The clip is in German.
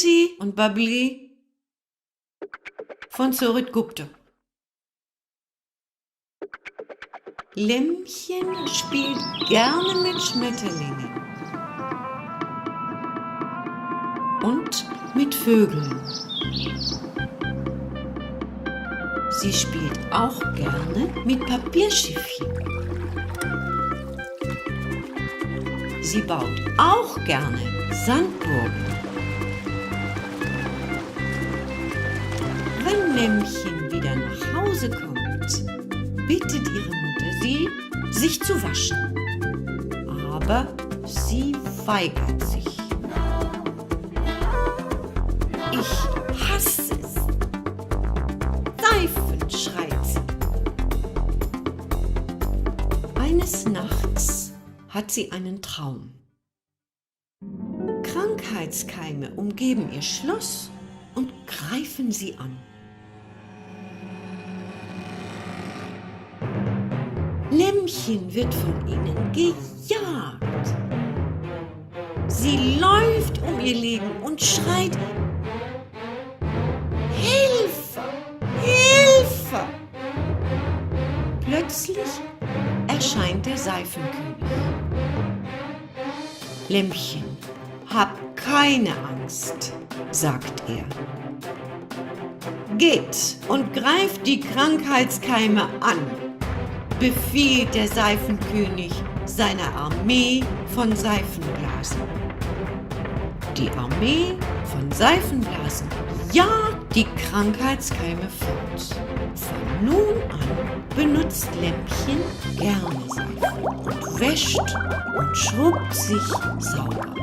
Banti und Babli von Zorit Gupta. Lämmchen spielt gerne mit Schmetterlingen und mit Vögeln. Sie spielt auch gerne mit Papierschiffchen. Sie baut auch gerne Sandburgen. Wenn Lämmchen wieder nach Hause kommt, bittet ihre Mutter sie, sich zu waschen. Aber sie weigert sich. Ich hasse es. Seifen, schreit sie. Eines Nachts hat sie einen Traum. Krankheitskeime umgeben ihr Schloss und greifen sie an. Lämmchen wird von ihnen gejagt. Sie läuft um ihr Leben und schreit, Hilfe! Hilfe! Plötzlich erscheint der Seifenkönig. Lämmchen, hab keine Angst, sagt er. Geht und greift die Krankheitskeime an, befiehlt der Seifenkönig seiner Armee von Seifenblasen. Die Armee von Seifenblasen jagt die Krankheitskeime fort. Von nun an benutzt Lämpchen gerne Seife und wäscht und schrubbt sich sauber.